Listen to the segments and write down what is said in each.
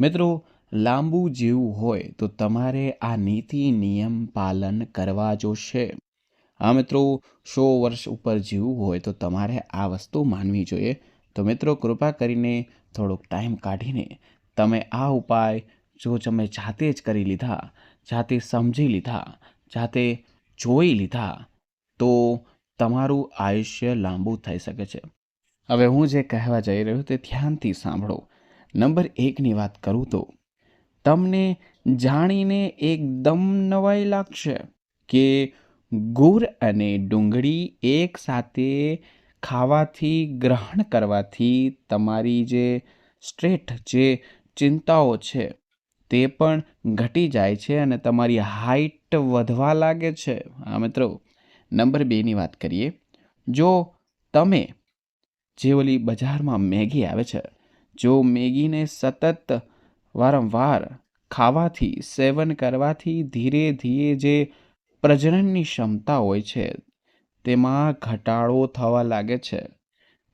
મિત્રો, લાંબુ જીવવું હોય તો તમારે આ નીતિ, નિયમ પાલન કરવા જોશે. હા મિત્રો, સો વર્ષ ઉપર જીવવું હોય તો તમારે આ વસ્તુ માનવી જોઈએ. તો મિત્રો, કૃપા કરીને થોડોક ટાઈમ કાઢીને તમે આ ઉપાય જો તમે જાતે જ કરી લીધા, જાતે સમજી લીધા, જાતે જોઈ લીધા, તો તમારું આયુષ્ય લાંબુ થઈ શકે છે. હવે હું જે કહેવા જઈ રહ્યો તે ધ્યાનથી સાંભળો. નંબર એકની વાત કરું તો, તમને જાણીને એકદમ નવાઈ લાગશે કે ગુર અને ડુંગળી એકસાથે ખાવાથી ગ્રહણ કરવાથી તમારી જે સ્ટ્રેટ, જે ચિંતાઓ છે, તે પણ ઘટી જાય છે અને તમારી હાઇટ વધવા લાગે છે. હા, મિત્રો, નંબર બેની વાત કરીએ. જો તમે જે ઓલી બજારમાં મેગી આવે છે જો મેગીને સતત વારંવાર ખાવાથી, સેવન કરવાથી ધીરે ધીરે જે પ્રજનનની ક્ષમતા હોય છે, તેમાં ઘટાડો થવા લાગે છે.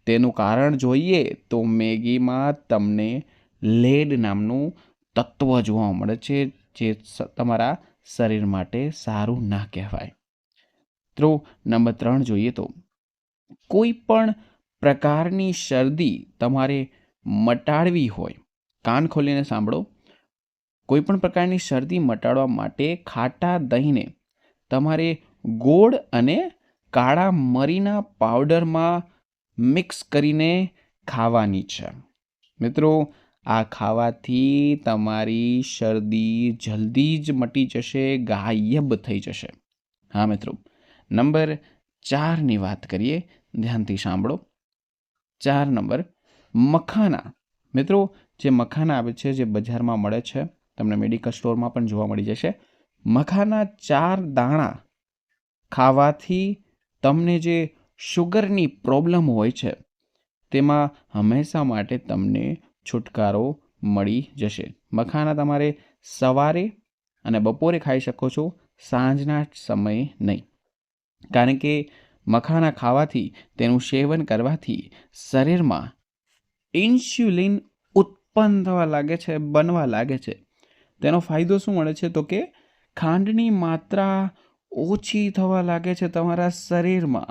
તેનું કારણ જોઈએ તો મેગીમાં તમને લેડ નામનું તત્વ જોવા મળે છે, જે તમારા શરીર માટે સારું ના કહેવાય. તો નંબર ત્રણ જોઈએ તો, કોઈ પણ પ્રકારની શરદી તમારે મટાડવી હોય. કાન ખોલીને સાંભળો. કોઈપણ પ્રકારની શરદી મટાડવા માટે ખાટા દહીંને તમારે ગોળ અને કાળા મરીના પાવડરમાં મિક્સ કરીને ખાવાની છે. મિત્રો, આ ખાવાથી તમારી શરદી જલ્દી જ મટી જશે, ગાયબ થઈ જશે. હા, મિત્રો. નંબર ચારની વાત કરીએ. ધ્યાનથી સાંભળો. ચાર નંબર. મખાના. મિત્રો, જે મખાના આવે છે, જે બજારમાં મળે છે, તમને મેડિકલ સ્ટોરમાં પણ જોવા મળી જશે. મખાના ચાર દાણા ખાવાથી તમને જે શુગરની પ્રોબ્લેમ હોય છે, તેમાં હંમેશા માટે તમને છુટકારો મળી જશે. મખાના તમારે સવારે અને બપોરે ખાઈ શકો છો, સાંજના સમયે નહીં. કારણ કે મખાના ખાવાથી તેનું સેવન કરવાથી શરીરમાં ઇન્સ્યુલિન ઉત્પન્ન થવા લાગે છે, બનવા લાગે છે. તેનો ફાયદો શું મળે છે? તો કે ખાંડની માત્રા ઓછી થવા લાગે છે તમારા શરીરમાં.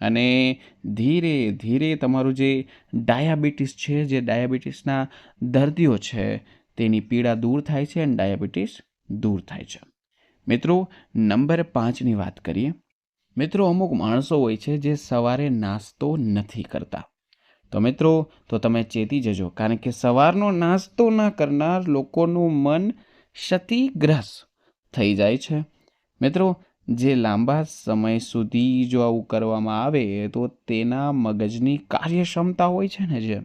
અને ધીરે ધીરે તમારું જે ડાયાબિટીસ છે, જે ડાયાબિટીસના દર્દીઓ છે, તેની પીડા દૂર થાય છે અને ડાયાબિટીસ દૂર થાય છે. મિત્રો, નંબર પાંચની વાત કરીએ. મિત્રો, અમુક માણસો હોય છે જે સવારે નાસ્તો નથી કરતા. તો મિત્રો, તો તમે ચેતી જજો, કારણ કે સવારનો નાસ્તો ના કરનાર લોકોનું મન ક્ષતિગ્રસ્ત થઈ જાય છે. મિત્રો, જે લાંબા સમય સુધી જો આવું કરવામાં આવે, તો તેના મગજની કાર્યક્ષમતા હોય છે ને જે?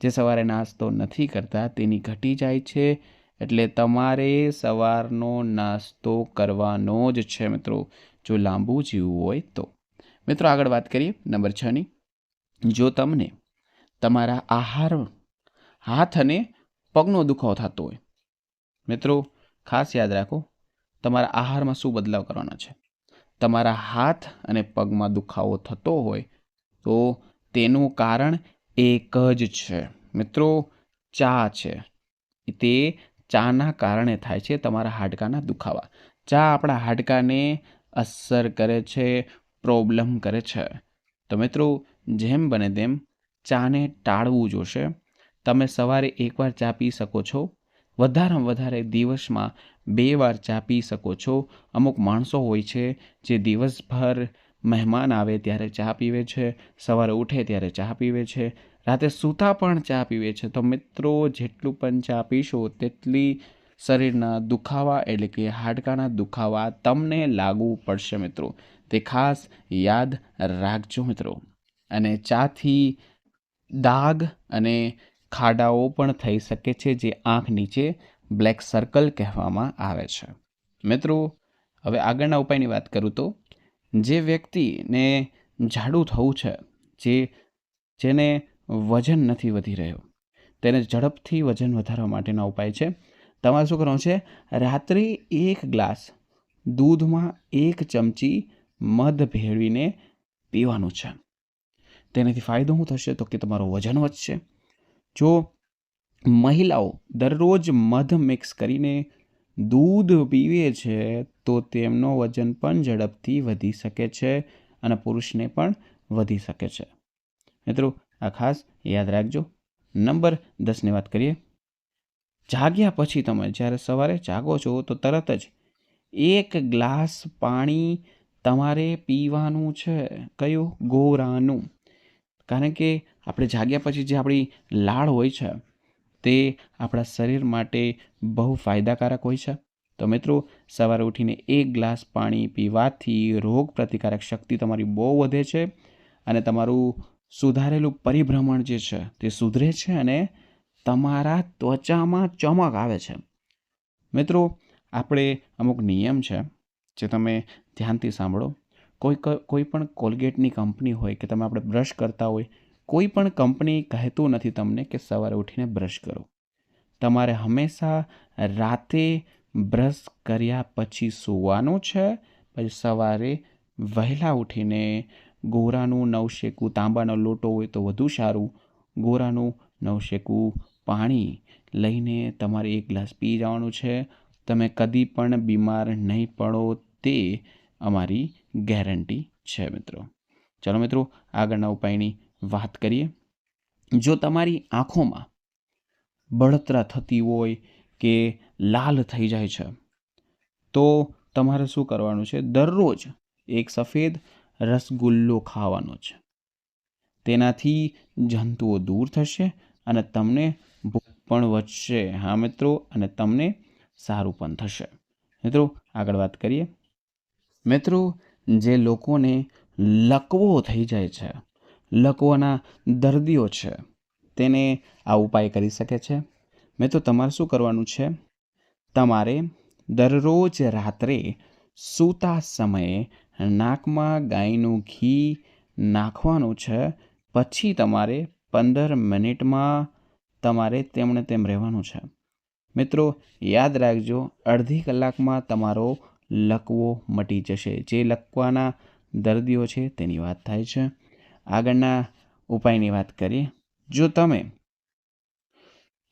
જે સવારે નાસ્તો નથી કરતા, તેની ઘટી જાય છે, એટલે તમારે સવારનો નાસ્તો કરવાનો જ છે, મિત્રો. જો લાંબુ જીવવું હોય તો. મિત્રો, આગળ વાત કરીએ, નંબર છની જો તમને તમારા આહાર હાથ અને પગનો દુખાવો થતો હોય. મિત્રો, ખાસ યાદ રાખો, તમારા આહારમાં શું બદલાવ કરવાનો છે? તમારા હાથ અને પગમાં દુખાવો થતો હોય તો તેનું કારણ એક જ છે. મિત્રો, ચા છે. તે ચાના કારણે થાય છે તમારા હાડકાના દુખાવા. ચા આપણા હાડકાને અસર કરે છે, પ્રોબ્લેમ કરે છે. તો મિત્રો, જેમ બને તેમ ચાને ટાળવું જોશે. તમે સવારે એકવાર ચા પી શકો છો. વધારેમાં વધારે દિવસમાં બે વાર ચા પી શકો છો. અમુક માણસો હોય છે જે દિવસભર મહેમાન આવે ત્યારે ચા પીવે છે, સવારે ઉઠે ત્યારે ચા પીવે છે, રાતે સૂતા પણ ચા પીવે છે. તો મિત્રો, જેટલું પણ ચા પીશો તેટલી શરીરના દુખાવા એટલે કે હાડકાના દુખાવા તમને લાગુ પડશે મિત્રો. તે ખાસ યાદ રાખજો મિત્રો. અને ચાથી દાગ અને ખાડાઓ પણ થઈ શકે છે જે આંખ નીચે બ્લેક સર્કલ કહેવામાં આવે છે. મિત્રો, હવે આગળના ઉપાયની વાત કરું તો, જે વ્યક્તિને જાડું થવું છે, જે જેને વજન નથી વધી રહ્યો, તેને ઝડપથી વજન વધારવા માટેના ઉપાય છે. તમારે શું કરવાનું છે? રાત્રે એક ગ્લાસ દૂધમાં એક ચમચી મધ ભેળવીને પીવાનું છે. તેનાથી ફાયદો શું થશે? તો કે તમારું વજન વધશે. જો મહિલાઓ દરરોજ મધ મિક્સ કરીને દૂધ પીવે છે, તો તેમનો વજન પણ ઝડપથી વધી શકે છે અને પુરુષને પણ વધી શકે છે. મિત્રો, આ ખાસ યાદ રાખજો. નંબર દસની વાત કરીએ. જાગ્યા પછી તમે જ્યારે સવારે જાગો છો, તો તરત જ એક ગ્લાસ પાણી તમારે પીવાનું છે. કયું? ગોરાનું. કારણ કે આપણે જાગ્યા પછી જે આપણી લાળ હોય છે, તે આપણા શરીર માટે બહુ ફાયદાકારક હોય છે. તો મિત્રો, સવારે ઉઠીને એક ગ્લાસ પાણી પીવાથી રોગ પ્રતિકારક શક્તિ તમારી બહુ વધે છે અને તમારું સુધારેલું પરિભ્રમણ જે છે, તે સુધરે છે અને તમારા ત્વચામાં ચમક આવે છે. મિત્રો, આપણે અમુક નિયમ છે, જે તમે ધ્યાનથી સાંભળો. કોઈ કોઈ પણ કોલગેટની કંપની હોય કે તમે આપણે બ્રશ કરતા હોય, કોઈ પણ કંપની કહેતું નથી તમને કે સવારે ઉઠીને બ્રશ કરો. તમારે હંમેશા રાતે બ્રશ કર્યા પછી સૂવાનું છે, પછી સવારે વહેલા ઉઠીને ગોરાનું નવશેકું, તાંબાનો લોટો હોય તો વધુ સારું, ગોરાનું નવશેકું પાણી લઈને તમારે એક ગ્લાસ પી જવાનું છે. તમે કદી પણ બીમાર નહીં પડો તે અમારી ગેરંટી છે મિત્રો. ચલો મિત્રો, આગળના ઉપાયની વાત કરીએ. જો તમારી આંખોમાં બળતરા થતી હોય કે લાલ થઈ જાય છે, તો તમારે શું કરવાનું છે? દરરોજ એક સફેદ રસગુલ્લો ખાવાનો છે. તેનાથી જંતુઓ દૂર થશે અને તમને ભૂખ પણ વધશે. હા મિત્રો, અને તમને સારું પણ થશે. મિત્રો, આગળ વાત કરીએ. મિત્રો, જે લોકોને લકવો થઈ જાય છે, લકવાના દર્દીઓ છે, તેને આ ઉપાય કરી શકે છે? મિત્રો, તમારે શું કરવાનું છે? તમારે દરરોજ રાત્રે સૂતા સમયે નાકમાં ગાયનું ઘી નાખવાનું છે, પછી તમારે પંદર મિનિટમાં તમારે તેમણે તેમ રહેવાનું છે. મિત્રો, યાદ રાખજો, અડધી કલાકમાં તમારો લકવો મટી જશે. જે લકવાના દર્દીઓ છે તેની વાત થાય છે. આગળના ઉપાયની વાત કરીએ. જો તમે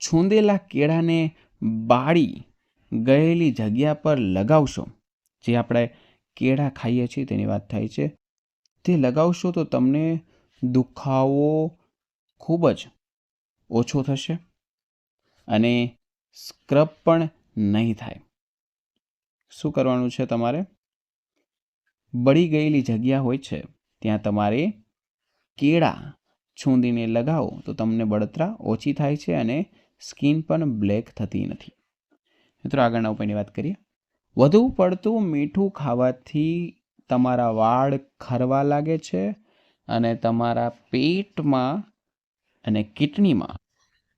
છૂંદેલા કેળાને બાળી ગયેલી જગ્યા પર લગાવશો, જે આપણે કેળા ખાઈએ છીએ તેની વાત થાય છે, તે લગાવશો તો તમને દુખાવો ખૂબ જ ઓછો થશે અને સ્ક્રબ પણ નહીં થાય. શું કરવાનું છે તમારે? બળી ગયેલી જગ્યા હોય છે. ત્યાં તમારે કેળા છૂંદીને લગાવો તો તમને બળતરા ઓછી થાય છે અને સ્કિન પણ બ્લેક થતી નથી. મિત્રો, આગળના ઉપાયની વાત કરીએ. વધુ પડતું મીઠું ખાવાથી તમારા વાળ ખરવા લાગે છે અને તમારા પેટમાં અને કિડનીમાં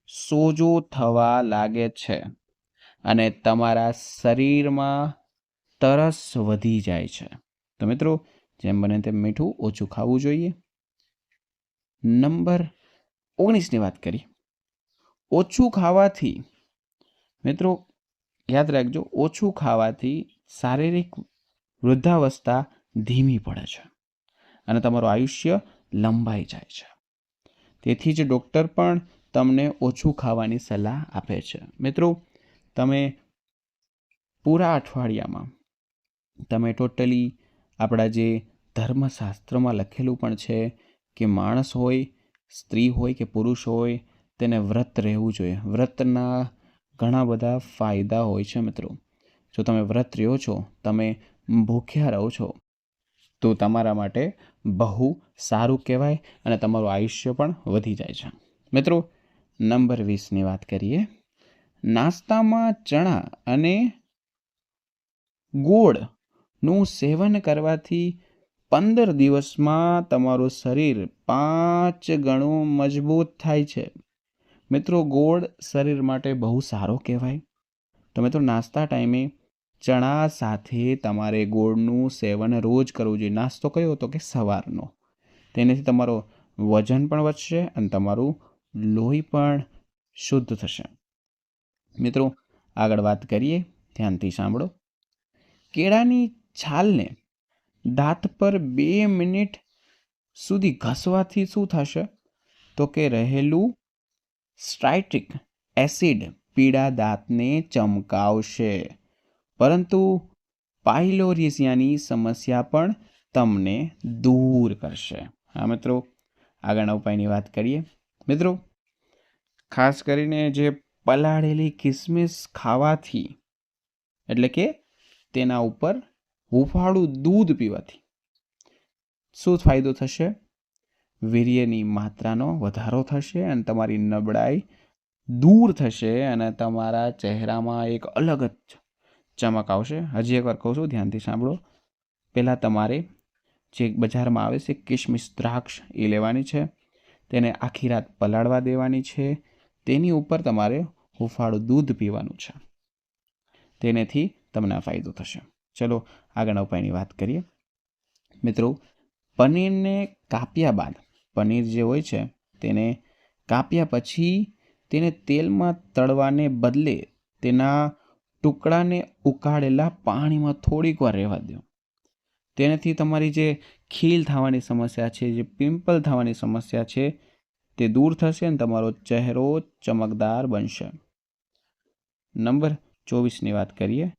સોજો થવા લાગે છે અને તમારા શરીરમાં તરસ વધી જાય છે. તો મિત્રો, જેમ બને તેમ મીઠું ઓછું ખાવું જોઈએ. નંબર ઓગણીસની વાત કરી. ઓછું ખાવાથી, મિત્રો, યાદ રાખજો, ઓછું ખાવાથી શારીરિક વૃદ્ધાવસ્થા ધીમી પડે છે અને તમારું આયુષ્ય લંબાઈ જાય છે. તેથી જ ડૉક્ટર પણ તમને ઓછું ખાવાની સલાહ આપે છે. મિત્રો, તમે પૂરા અઠવાડિયામાં તમે ટોટલી આપણા જે ધર્મશાસ્ત્રમાં લખેલું પણ છે કે માણસ હોય, સ્ત્રી હોય કે પુરુષ હોય, તેને વ્રત રહેવું જોઈએ. વ્રતના ઘણા બધા ફાયદા હોય છે મિત્રો. જો તમે વ્રત રહ્યો છો, તમે ભૂખ્યા રહો છો, તો તમારા માટે બહુ સારું કહેવાય અને તમારું આયુષ્ય પણ વધી જાય છે. મિત્રો, નંબર વીસની વાત કરીએ. નાસ્તામાં ચણા અને ગોળનું સેવન કરવાથી પંદર દિવસમાં તમારું શરીર પાંચ ગણું મજબૂત થાય છે. મિત્રો, ગોળ શરીર માટે બહુ સારો કહેવાય. તો મિત્રો, નાસ્તા ટાઈમે ચણા સાથે તમારે ગોળનું સેવન રોજ કરવું જોઈએ. નાસ્તો કયો હતો કે સવારનો? તેનાથી તમારો વજન પણ વધશે અને તમારું લોહી પણ શુદ્ધ થશે. મિત્રો, આગળ વાત કરીએ. ધ્યાનથી સાંભળો. કેળાની છાલને દાંત પર બે મિનિટ સુધી ઘસવાથી શું થશે? તો કે રહેલું સ્ટ્રાઇટ્રિક એસિડ પીળા દાંતને ચમકાવશે. પરંતુ પાઇલોરિઝિયાની સમસ્યા પણ તમને દૂર કરશે. હા, મિત્રો, આગળના ઉપાયની વાત કરીએ. મિત્રો, ખાસ કરીને જે પલાળેલી કિસમિસ ખાવાથી, એટલે કે તેના ઉપર હુંફાળું દૂધ પીવાથી. શું ફાયદો થશે? વીર્યની માત્રાનો વધારો થશે અને તમારી નબળાઈ દૂર થશે અને તમારા ચહેરામાં એક અલગ જ ચમક આવશે. હજી એકવાર કહું છું, ધ્યાનથી સાંભળો. પહેલાં તમારે જે બજારમાં આવે છે કિશમિશ દ્રાક્ષ, એ લેવાની છે. તેને આખી રાત પલાળવા દેવાની છે. તેની ઉપર તમારે હુંફાળું દૂધ પીવાનું છે. તેનેથી તમને ફાયદો થશે. ચલો આગળના ઉપાયની વાત કરીએ. મિત્રો, પનીરને કાપ્યા બાદ, પનીર જે હોય છે, તેને કાપ્યા પછી તેને તેલમાં તળવાને બદલે તેના ટુકડાને ઉકાળેલા પાણીમાં થોડીક વાર રહેવા દો. તેનાથી તમારી જે ખીલ થવાની સમસ્યા છે, જે પિમ્પલ થવાની સમસ્યા છે, તે દૂર થશે અને તમારો ચહેરો ચમકદાર બનશે. નંબર ચોવીસની વાત કરીએ.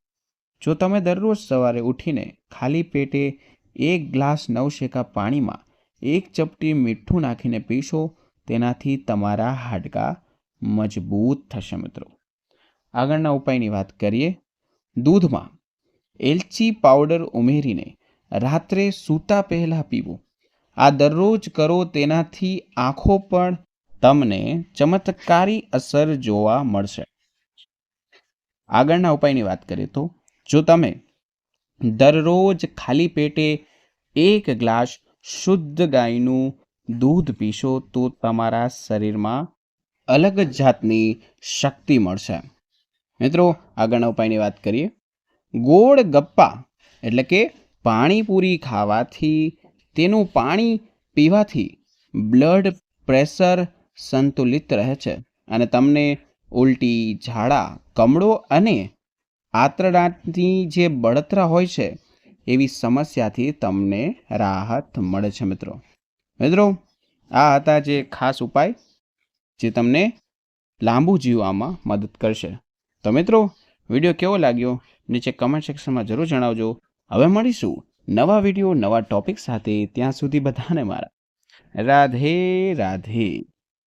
જો તમે દરરોજ સવારે ઉઠીને ખાલી પેટે એક ગ્લાસ નવશેકા પાણીમાં એક ચપટી મીઠું નાખીને પીશો, તેનાથી તમારા હાડકાં મજબૂત થશે મિત્રો. આગળના ઉપાયની વાત કરીએ. દૂધમાં એલચી પાવડર ઉમેરીને રાત્રે સૂતા પહેલાં પીવું. આ દરરોજ કરો તેનાથી આંખો પણ તમને ચમત્કારી અસર જોવા મળશે. આગળના ઉપાયની વાત કરીએ તો જો તમે દરરોજ ખાલી પેટે એક ગ્લાસ શુદ્ધ ગાયનું દૂધ પીશો તો તમારા શરીરમાં અલગ જાતની શક્તિ મળશે. મિત્રો, આગળના ઉપાયની વાત કરીએ. ગોળ ગપ્પા, એટલે કે પાણીપુરી ખાવાથી, તેનું પાણી પીવાથી બ્લડ પ્રેશર સંતુલિત રહે છે અને તમને ઉલટી, ઝાડા, કમળો અને આંતરડાની જે બળતરા હોય છે, એવી સમસ્યાથી તમને રાહત મળે છે મિત્રો. મિત્રો, આ હતા જે ખાસ ઉપાય જે તમને લાંબુ જીવવામાં મદદ કરશે. તો મિત્રો, વીડિયો કેવો લાગ્યો? નીચે કમેન્ટ સેક્શનમાં જરૂર જણાવજો. હવે મળીશું નવા વીડિયો, નવા ટોપિક સાથે. ત્યાં સુધી બધાને મારા. રાધે રાધે.